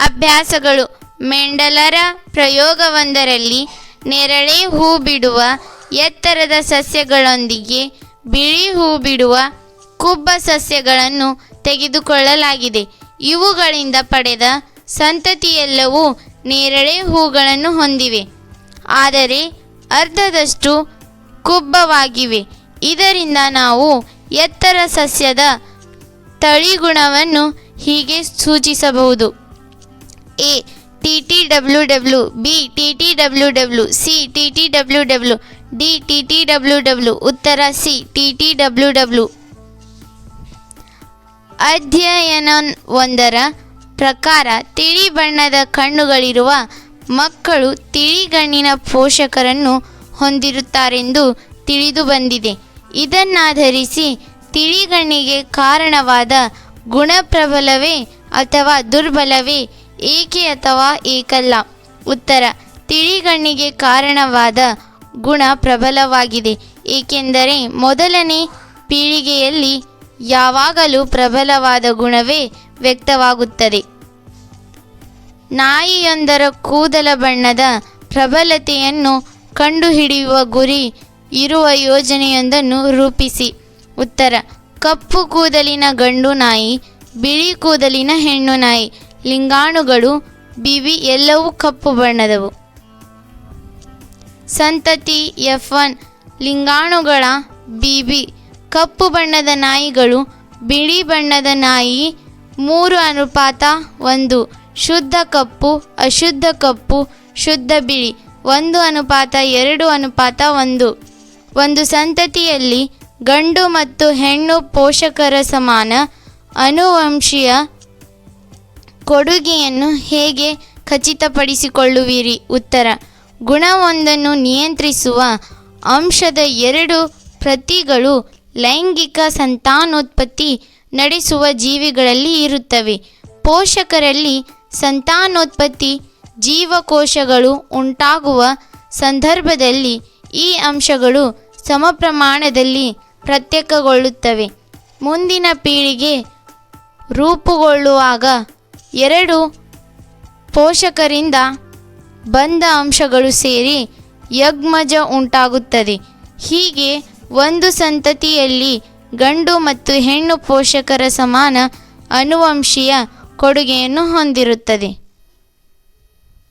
ಅಭ್ಯಾಸಗಳು ಮೆಂಡಲರ ಪ್ರಯೋಗವೊಂದರಲ್ಲಿ ನೇರಳೆ ಹೂ ಬಿಡುವ ಎತ್ತರದ ಸಸ್ಯಗಳೊಂದಿಗೆ ಬಿಳಿ ಹೂ ಬಿಡುವ ಕುಬ್ಬ ಸಸ್ಯಗಳನ್ನು ತೆಗೆದುಕೊಳ್ಳಲಾಗಿದೆ. ಇವುಗಳಿಂದ ಪಡೆದ ಸಂತತಿಯೆಲ್ಲವೂ ನೇರಳೆ ಹೂಗಳನ್ನು ಹೊಂದಿವೆ. ಆದರೆ ಅರ್ಧದಷ್ಟು ಕುಬ್ಬವಾಗಿವೆ. ಇದರಿಂದ ನಾವು ಎತ್ತರ ಸಸ್ಯದ ತಳಿಗುಣವನ್ನು ಹೀಗೆ ಸೂಚಿಸಬಹುದು. A, T T, W W, B, T T, W W, C, T T, W W, D, T T, W W, ಉತ್ತರ C, T T, W W. ಅಧ್ಯಯನ ಒಂದರ ಪ್ರಕಾರ ತಿಳಿ ಬಣ್ಣದ ಕಣ್ಣುಗಳಿರುವ ಮಕ್ಕಳು ತಿಳಿಗಣ್ಣಿನ ಪೋಷಕರನ್ನು ಹೊಂದಿರುತ್ತಾರೆಂದು ತಿಳಿದು ಬಂದಿದೆ. ಇದನ್ನಾಧರಿಸಿ ತಿಳಿಗಣ್ಣಿಗೆ ಕಾರಣವಾದ ಗುಣಪ್ರಬಲವೇ ಅಥವಾ ದುರ್ಬಲವೇ ಏಕೆ ಅಥವಾ ಏಕಲ್ಲ? ಉತ್ತರ, ತಿಳಿಗಣ್ಣಿಗೆ ಕಾರಣವಾದ ಗುಣ ಪ್ರಬಲವಾಗಿದೆ. ಏಕೆಂದರೆ ಮೊದಲನೇ ಪೀಳಿಗೆಯಲ್ಲಿ ಯಾವಾಗಲೂ ಪ್ರಬಲವಾದ ಗುಣವೇ ವ್ಯಕ್ತವಾಗುತ್ತದೆ. ನಾಯಿಯೊಂದರ ಕೂದಲ ಬಣ್ಣದ ಪ್ರಬಲತೆಯನ್ನು ಕಂಡುಹಿಡಿಯುವ ಗುರಿ ಇರುವ ಯೋಜನೆಯೊಂದನ್ನು ರೂಪಿಸಿ. ಉತ್ತರ, ಕಪ್ಪು ಕೂದಲಿನ ಗಂಡು ನಾಯಿ, ಬಿಳಿ ಕೂದಲಿನ ಹೆಣ್ಣು ನಾಯಿ ಲಿಂಗಾಣುಗಳು ಬಿವಿ ಎಲ್ಲವೂ ಕಪ್ಪು ಬಣ್ಣದವು. ಸಂತತಿ ಎಫ್ ಒನ್ ಲಿಂಗಾಣುಗಳ ಬಿಬಿ ಕಪ್ಪು ಬಣ್ಣದ ನಾಯಿಗಳು ಬಿಳಿ ಬಣ್ಣದ ನಾಯಿ ಮೂರು ಅನುಪಾತ ಒಂದು ಶುದ್ಧ ಕಪ್ಪು, ಅಶುದ್ಧ ಕಪ್ಪು, ಶುದ್ಧ ಬಿಳಿ ಒಂದು ಅನುಪಾತ ಎರಡು ಅನುಪಾತ ಒಂದು. ಒಂದು ಸಂತತಿಯಲ್ಲಿ ಗಂಡು ಮತ್ತು ಹೆಣ್ಣು ಪೋಷಕರ ಸಮಾನ ಅನುವಂಶೀಯ ಕೊಡುಗೆಯನ್ನು ಹೇಗೆ ಖಚಿತಪಡಿಸಿಕೊಳ್ಳುವಿರಿ? ಉತ್ತರ, ಗುಣವೊಂದನ್ನು ನಿಯಂತ್ರಿಸುವ ಅಂಶದ ಎರಡು ಪ್ರತಿಗಳು ಲೈಂಗಿಕ ಸಂತಾನೋತ್ಪತ್ತಿ ನಡೆಸುವ ಜೀವಿಗಳಲ್ಲಿ ಇರುತ್ತವೆ. ಪೋಷಕರಲ್ಲಿ ಸಂತಾನೋತ್ಪತ್ತಿ ಜೀವಕೋಶಗಳು ಉಂಟಾಗುವ ಸಂದರ್ಭದಲ್ಲಿ ಈ ಅಂಶಗಳು ಸಮ ಪ್ರಮಾಣದಲ್ಲಿ ಪ್ರತ್ಯೇಕಗೊಳ್ಳುತ್ತವೆ. ಮುಂದಿನ ಪೀಳಿಗೆ ರೂಪುಗೊಳ್ಳುವಾಗ ಎರಡು ಪೋಷಕರಿಂದ ಬಂದ ಅಂಶಗಳು ಸೇರಿ ಯಗ್ಮಜ ಉಂಟಾಗುತ್ತದೆ. ಹೀಗೆ ಒಂದು ಸಂತತಿಯಲ್ಲಿ ಗಂಡು ಮತ್ತು ಹೆಣ್ಣು ಪೋಷಕರ ಸಮಾನ ಅನುವಂಶೀಯ ಕೊಡುಗೆಯನ್ನು ಹೊಂದಿರುತ್ತದೆ.